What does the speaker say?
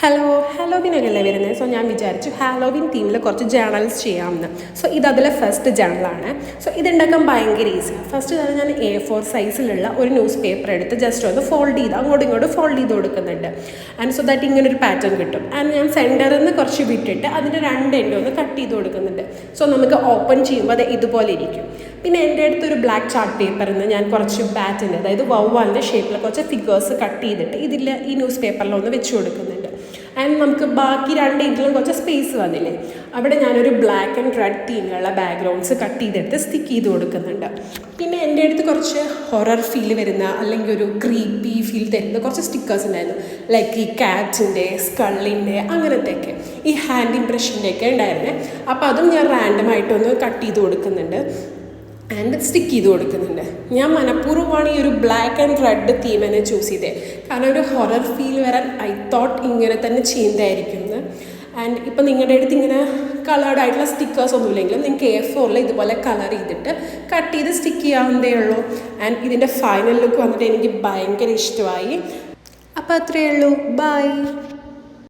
Hello ഹാലോവിനൊക്കെയല്ലേ വരുന്നത്? So ഞാൻ വിചാരിച്ചു ഹാലോവിൻ തീമിൽ കുറച്ച് ജേണൽസ് ചെയ്യാമെന്ന്. സോ ഇത് അതിലെ ഫസ്റ്റ് ജേണലാണ് സോ ഇതുണ്ടാക്കാൻ ഭയങ്കര ഈസിയാണ് ഫസ്റ്റ് തന്നെ ഞാൻ എ ഫോർ സൈസിലുള്ള ഒരു ന്യൂസ് പേപ്പർ എടുത്ത് ജസ്റ്റ് ഒന്ന് ഫോൾഡ് ചെയ്ത് അങ്ങോട്ടും ഇങ്ങോട്ടും ഫോൾഡ് ചെയ്ത് കൊടുക്കുന്നുണ്ട്. ആൻഡ് സോ ദാറ്റ് ഇങ്ങനെ ഒരു പാറ്റേൺ കിട്ടും. ആൻഡ് ഞാൻ സെന്ററിൽ നിന്ന് കുറച്ച് വിട്ടിട്ട് അതിന്റെ രണ്ട് എൻഡ് ഒന്ന് കട്ട് ചെയ്ത് കൊടുക്കുന്നുണ്ട്. സോ നമുക്ക് ഓപ്പൺ ചെയ്യുമ്പോൾ അത് ഇതുപോലെ ഇരിക്കും. പിന്നെ എന്റെ അടുത്ത് ഒരു ബ്ലാക്ക് ചാർട്ട് പേപ്പറിൽ നിന്ന് ഞാൻ കുറച്ച് ബാറ്റിന്റെ അതായത് വവ്വാലിന്റെ ഷേപ്പിൽ കുറച്ച് ഫിഗേഴ്സ് കട്ട് ചെയ്തിട്ട് ഇതിൽ ഈ ന്യൂസ് പേപ്പറിലൊന്ന് വെച്ച് കൊടുക്കുന്നുണ്ട്. ആൻഡ് നമുക്ക് ബാക്കി രണ്ട് ഇതിലും കുറച്ച് സ്പേസ് വന്നില്ലേ? അവിടെ ഞാനൊരു ബ്ലാക്ക് ആൻഡ് റെഡ് തീമിലുള്ള ബാക്ക്ഗ്രൗണ്ട്സ് കട്ട് ചെയ്തെടുത്ത് സ്റ്റിക്ക് ചെയ്ത് കൊടുക്കുന്നുണ്ട്. പിന്നെ എന്റെ അടുത്ത് കുറച്ച് ഹൊറർ ഫീൽ വരുന്ന അല്ലെങ്കിൽ ഒരു ക്രീപ്പി ഫീൽ തരുന്ന കുറച്ച് സ്റ്റിക്കേഴ്സ് ഉണ്ടായിരുന്നു. ലൈക്ക് ഈ കാറ്റിന്റെ സ്കള്ളിന്റെ അങ്ങനത്തെയൊക്കെ. ഈ ഹാൻഡ് ഇംപ്രഷന്റെ ഒക്കെ ഉണ്ടായിരുന്നേ. അപ്പോൾ അതും ഞാൻ റാൻഡമായിട്ടൊന്ന് കട്ട് ചെയ്ത് കൊടുക്കുന്നുണ്ട്. ആൻഡ് സ്റ്റിക്ക് ചെയ്ത് കൊടുക്കുന്നുണ്ട്. ഞാൻ മനഃപൂർവമാണ് ഈ ഒരു ബ്ലാക്ക് ആൻഡ് റെഡ് തീം തന്നെ ചൂസ് ചെയ്തത് കാരണം ഒരു ഹൊറർ ഫീൽ വരാൻ ഐ തോട്ട് ഇങ്ങനെ തന്നെ ചെയ്യുന്നതായിരിക്കും എന്ന്. ആൻഡ് ഇപ്പം നിങ്ങളുടെ അടുത്ത് ഇങ്ങനെ കളേർഡ് ആയിട്ടുള്ള സ്റ്റിക്കേഴ്സ് ഒന്നുമില്ലെങ്കിലും നിങ്ങൾക്ക് എ ഫോറിൽ ഇതുപോലെ കളർ ചെയ്തിട്ട് കട്ട് ചെയ്ത് സ്റ്റിക്ക് ചെയ്യാവുന്നതേ ഉള്ളൂ. ആൻഡ് ഇതിന്റെ ഫൈനൽ ലുക്ക് വന്നിട്ട് എനിക്ക് ഭയങ്കര ഇഷ്ടമായി. അപ്പോൾ അത്രയേ ഉള്ളൂ. ബൈ